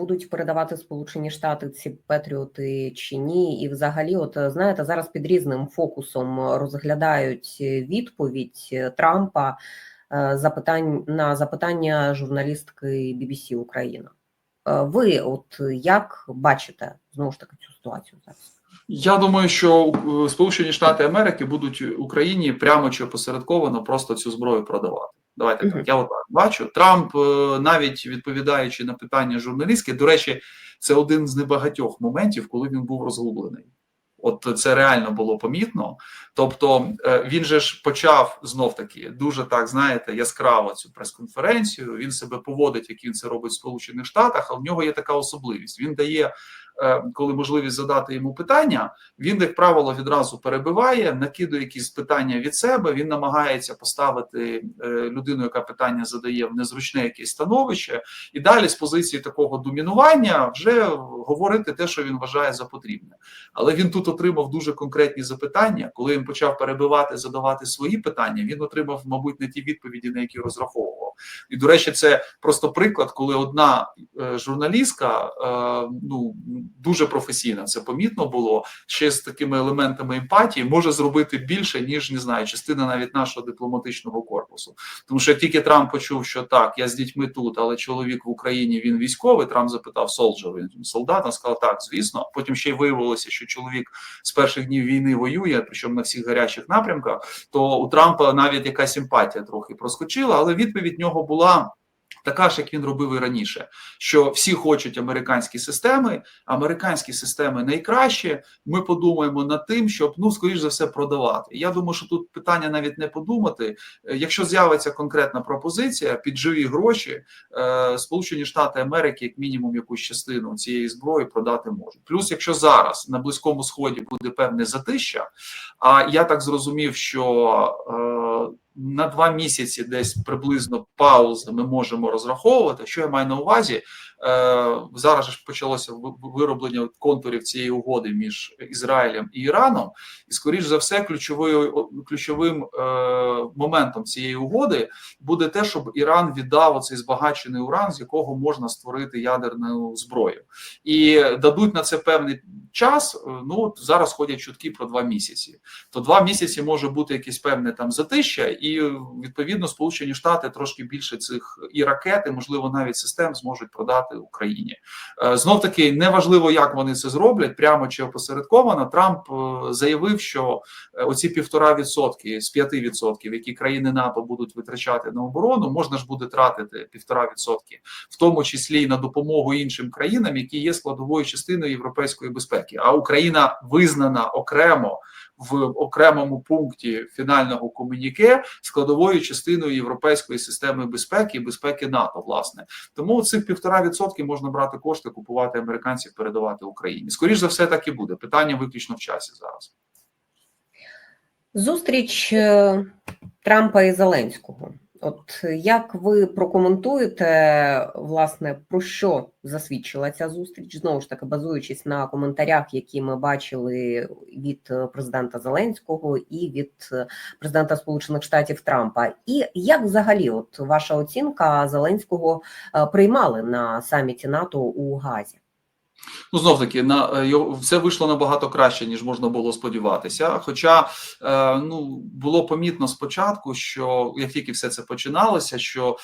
будуть передавати Сполучені Штати ці Петріоти чи ні? І, взагалі, от знаєте, зараз під різним фокусом розглядають відповідь Трампа е, запитань на запитання журналістки BBC Україна. Е, Ви, от як бачите знову ж таки цю ситуацію зараз? Я думаю, що е, Сполучені Штати Америки будуть Україні прямо чи опосередковано просто цю зброю продавати. Давайте так. Я отак бачу. Трамп, е, навіть відповідаючи на питання журналістки, до речі, це один з небагатьох моментів, коли він був розгублений. От це реально було помітно. Тобто е, він же ж почав знов таки дуже так, знаєте, яскраво цю прес-конференцію. Він себе поводить, як він це робить в Сполучених Штатах. А в нього є така особливість. Він дає, е, коли можливість задати йому питання, він, як правило, відразу перебиває, накидує якісь питання від себе. Він намагається поставити е, людину, яка питання задає в незручне якесь становище, і далі з позиції такого домінування вже говорити те, що він вважає за потрібне. Але він тут отримав дуже конкретні запитання. Коли він почав перебивати, задавати свої питання, він отримав, мабуть, не ті відповіді, на які розраховував. І до речі, це просто приклад, коли одна е, журналістка е, ну дуже професійна, це помітно було ще з такими елементами емпатії, може зробити більше ніж не знаю, частина навіть нашого дипломатичного корпусу. Тому що як тільки Трамп почув, що так, я з дітьми тут, але чоловік в Україні він військовий. Трамп запитав солджер, він солдат, він сказав так, звісно. Потім ще й виявилося, що чоловік з перших днів війни воює, причому на всіх гарячих напрямках. То у Трампа навіть якась симпатія трохи проскочила, але відповідь нього була. Така ж, як він робив і раніше, що всі хочуть американські системи, американські системи найкраще. Ми подумаємо над тим, щоб ну скоріш за все продавати. Я думаю, що тут питання навіть не подумати. Е, Якщо з'явиться конкретна пропозиція під живі гроші, е, Сполучені Штати Америки, як мінімум, якусь частину цієї зброї продати можуть. Плюс, якщо зараз на близькому сході буде певне затища, а я так зрозумів, що е, на два місяці десь приблизно паузи ми можемо розраховувати. Що я маю на увазі? Е, зараз ж почалося ви- вироблення контурів цієї угоди між Ізраїлем і Іраном, і скоріш за все, ключовою ключовим е, моментом цієї угоди буде те, щоб Іран віддав оцей збагачений уран, з якого можна створити ядерну зброю, і дадуть на це певний час. е, Ну зараз ходять чутки про два місяці. То два місяці може бути якесь певне там затища, і відповідно Сполучені Штати трошки більше цих і ракет, можливо навіть систем зможуть продати Україні. Е, Знов таки неважливо, як вони це зроблять, прямо чи опосередковано. Трамп е, заявив, що е, оці півтора відсотки з п'яти відсотків, які країни НАТО будуть витрачати на оборону, можна ж буде тратити півтора відсотки, в тому числі й на допомогу іншим країнам, які є складовою частиною європейської безпеки. А Україна визнана окремо в окремому пункті фінального комуніке складовою частиною європейської системи безпеки і безпеки НАТО. Власне, тому цих півтора відсотки можна брати кошти, купувати американців, передавати Україні. Скоріш за все, так і буде. Питання виключно в часі зараз. Зустріч е, Трампа і Зеленського. От як ви прокоментуєте, власне, про що засвідчила ця зустріч? Знову ж таки, базуючись на коментарях, які ми бачили від е, президента Зеленського і від е, президента Сполучених Штатів Трампа, і як взагалі, от ваша оцінка Зеленського е, приймали на саміті НАТО у Газі? Ну, знов таки, на е, все вийшло набагато краще, ніж можна було сподіватися. Хоча е, ну було помітно спочатку, що як тільки все це починалося, що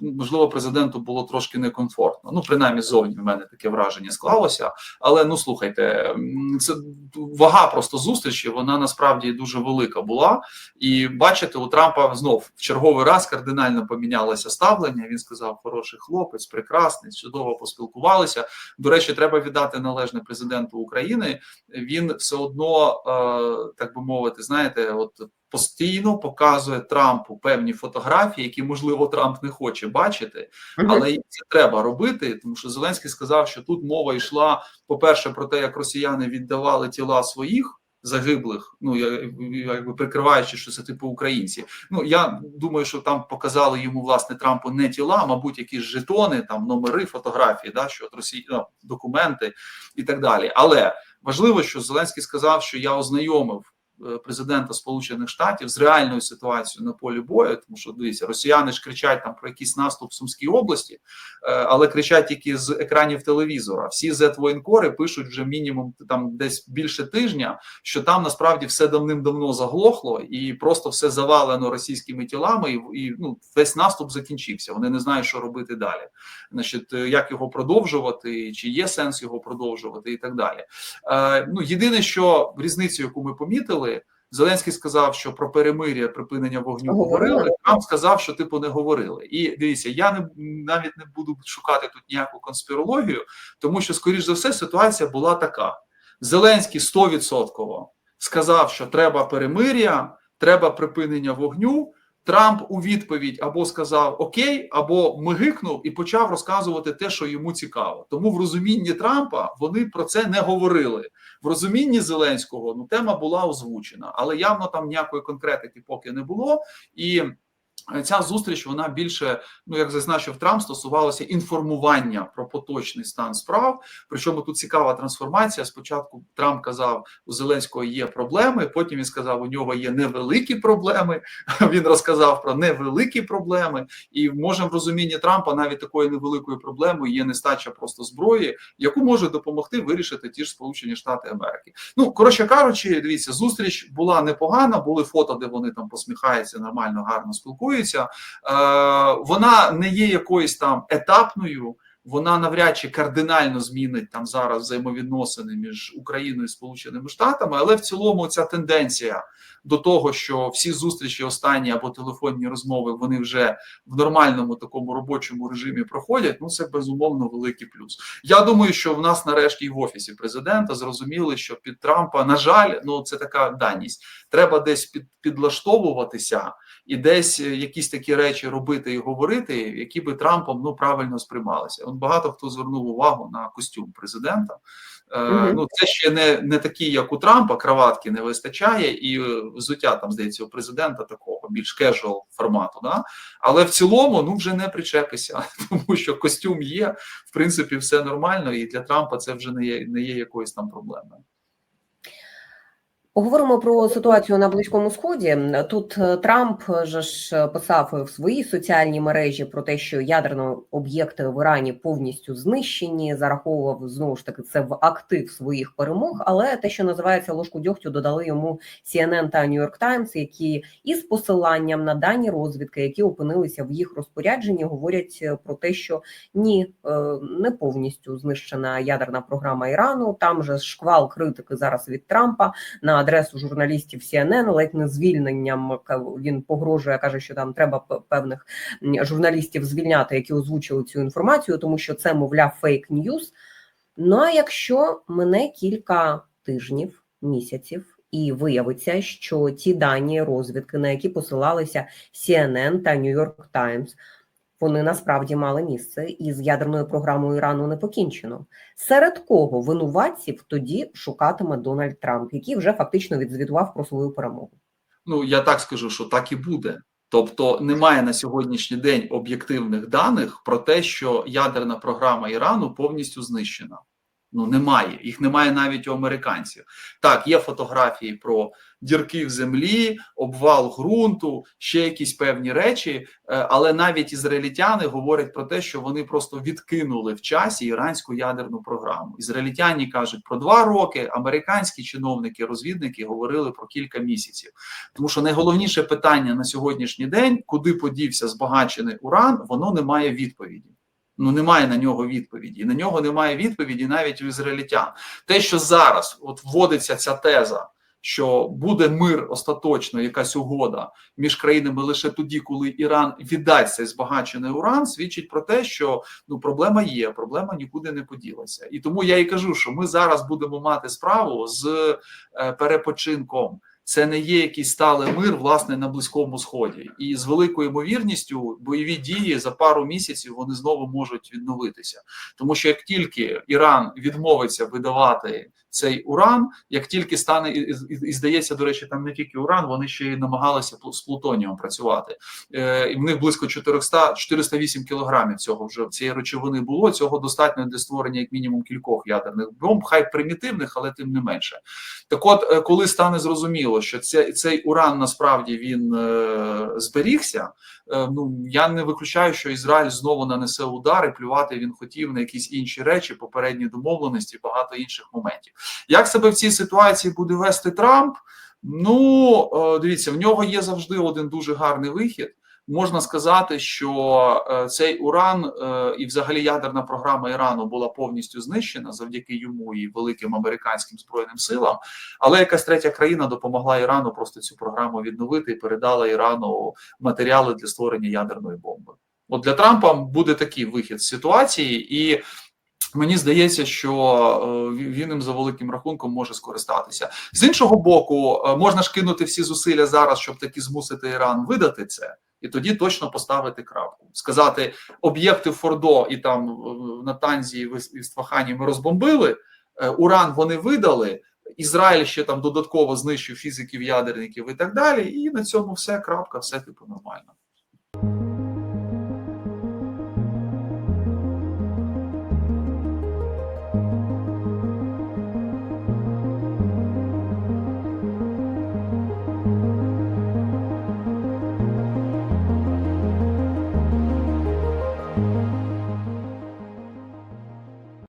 можливо президенту було трошки некомфортно. Ну, принаймні, зовні в мене таке враження склалося. Але ну слухайте, це вага просто зустрічі. Вона насправді дуже велика була. І бачите, у Трампа знов в черговий раз кардинально помінялося ставлення. Він сказав: хороший хлопець, прекрасний, чудово поспілкувалися. До речі, треба віддати належне президенту України. Він все одно, е, так би мовити, знаєте, от постійно показує Трампу певні фотографії, які можливо Трамп не хоче бачити, але їм це треба робити, тому що Зеленський сказав, що тут мова йшла по-перше про те, як росіяни віддавали тіла своїх. Загиблих, ну я якби прикриваючи, що це типу українці. Ну я думаю, що там показали йому власне Трампу не тіла, мабуть, якісь жетони, там номери, фотографії, да, що от Росії ну, документи і так далі. Але важливо, що Зеленський сказав, що я ознайомив президента Сполучених Штатів з реальною ситуацією на полі бою, тому що дивіться, росіяни ж кричать там про якийсь наступ в Сумській області, е, але кричать тільки з екранів телевізора. Всі зет-воєнкори пишуть вже мінімум там десь більше тижня, що там насправді все давним-давно заглохло і просто все завалено російськими тілами, і, і ну весь наступ закінчився. Вони не знають, що робити далі. Значить, е, як його продовжувати, чи є сенс його продовжувати, і так далі. Е, ну єдине, що різницю, яку ми помітили. Зеленський сказав, що про перемир'я припинення вогню Говорили. говорили. Трамп сказав, що типу не говорили. І дивіться, я не навіть не буду шукати тут ніяку конспірологію, тому що, скоріш за все, ситуація була така: Зеленський 100% сказав, що треба перемир'я, треба припинення вогню. Трамп у відповідь або сказав Окей, або мигикнув і почав розказувати те, що йому цікаво. Тому в розумінні Трампа вони про це не говорили. В розумінні Зеленського ну тема була озвучена, але явно там ніякої конкретики поки не було. І ця зустріч вона більше, ну як зазначив Трамп, стосувалася інформування про поточний стан справ. Причому тут цікава трансформація. Спочатку Трамп казав, у Зеленського є проблеми. Потім він сказав, у нього є невеликі проблеми. Він розказав про невеликі проблеми, і може в розумінні Трампа навіть такою невеликою проблемою є нестача просто зброї, яку може допомогти вирішити ті ж Сполучені Штати Америки. Ну коротше кажучи, дивіться, зустріч була непогана. Були фото, де вони там посміхаються, нормально, гарно спілкуються. Е, вона не є якоюсь там етапною. Вона навряд чи кардинально змінить там зараз взаємовідносини між Україною і Сполученими Штатами, але в цілому ця тенденція до того, що всі зустрічі останні або телефонні розмови вони вже в нормальному такому робочому режимі проходять. Ну це безумовно великий плюс. Я думаю, що в нас нарешті і в офісі президента зрозуміли, що під Трампа, на жаль, ну це така даність. Треба десь під, підлаштовуватися і десь якісь такі речі робити і говорити, які би Трампом ну правильно сприймалися. От багато хто звернув увагу на костюм президента. Е, Ну, це ще не не такі, як у Трампа, краватки не вистачає, і е, взуття там здається у президента такого більш кежуал формату. Да? Але в цілому ну вже не причепися, тому що костюм є, в принципі, все нормально, і для Трампа це вже не є, не є якоюсь там проблемою. Поговоримо про ситуацію на близькому сході. Тут е, Трамп же ж писав в своїй соціальній мережі про те, що ядерні об'єкти в Ірані повністю знищені, зараховував знову ж таки це в актив своїх перемог. Але те, що називається ложку дьогтю, додали йому CNN та New York Times, які із посиланням на дані розвідки, які опинилися в їх розпорядженні, говорять е, про те, що ні, е, не повністю знищена ядерна програма Ірану. Там же шквал критики зараз від Трампа на адресу журналістів CNN, ледь не звільненням він погрожує, каже, що там треба певних журналістів звільняти, які озвучили цю інформацію, тому що це, мовляв, фейк ньюс. Ну а якщо мине кілька тижнів, місяців, і виявиться, що ті дані розвідки, на які посилалися CNN та New York Times, вони насправді мали місце, і з ядерною програмою Ірану не покінчено. Серед кого винуватців тоді шукатиме Дональд Трамп, який вже фактично відзвітував про свою перемогу? Ну я так скажу, що так і буде. Тобто немає на сьогоднішній день об'єктивних даних про те, що ядерна програма Ірану повністю знищена. Ну немає, їх немає навіть у американців. Так, є фотографії про дірки в землі, обвал ґрунту, ще якісь певні речі, але навіть ізраїльтяни говорять про те, що вони просто відкинули в часі іранську ядерну програму. Ізраїльтяні кажуть про два роки. Американські чиновники, розвідники говорили про кілька місяців. Тому що найголовніше питання на сьогоднішній день, куди подівся збагачений уран, воно не має відповіді. Ну, немає на нього відповіді. На нього немає відповіді навіть у ізраїльтян. Те, що зараз от вводиться ця теза, що буде мир остаточно, якась угода між країнами лише тоді, коли Іран віддасть цей збагачений уран, свідчить про те, що ну проблема є, проблема нікуди не поділася. І тому я і кажу, що ми зараз будемо мати справу з е, перепочинком. Це не є якийсь сталий мир, власне, на близькому сході, і з великою ймовірністю бойові дії за пару місяців вони знову можуть відновитися, тому що як тільки Іран відмовиться видавати цей уран, як тільки стане і, і, і здається, до речі, там не тільки уран, вони ще й намагалися з плутонієм працювати. Е, і в них близько 400, 408 кілограмів цього вже цієї речовини було. Цього достатньо для створення як мінімум кількох ядерних бомб, хай примітивних, але тим не менше. Так, от, е, коли стане зрозуміло, що це, цей уран насправді він е, зберігся, ну я не виключаю, що Ізраїль знову нанесе удари. плювати він хотів на якісь інші речі, попередні домовленості, багато інших моментів. Як себе в цій ситуації буде вести Трамп? Ну е, дивіться, в нього є завжди один дуже гарний вихід. Можна сказати, що е, цей уран е, і, взагалі, ядерна програма Ірану була повністю знищена завдяки йому і великим американським збройним силам. Але якась третя країна допомогла Ірану просто цю програму відновити і передала Ірану матеріали для створення ядерної бомби. От для Трампа буде такий вихід з ситуації, і мені здається, що е, він їм за великим рахунком може скористатися. З іншого боку, можна ж кинути всі зусилля зараз, щоб таки змусити Іран видати це. І тоді точно поставити крапку, сказати об'єкти Фордо і там е, на Танзі і в Ствахані ми розбомбили. е, Уран вони видали. Ізраїль ще там додатково знищив фізиків, ядерників і так далі. І на цьому все крапка, все типу нормально.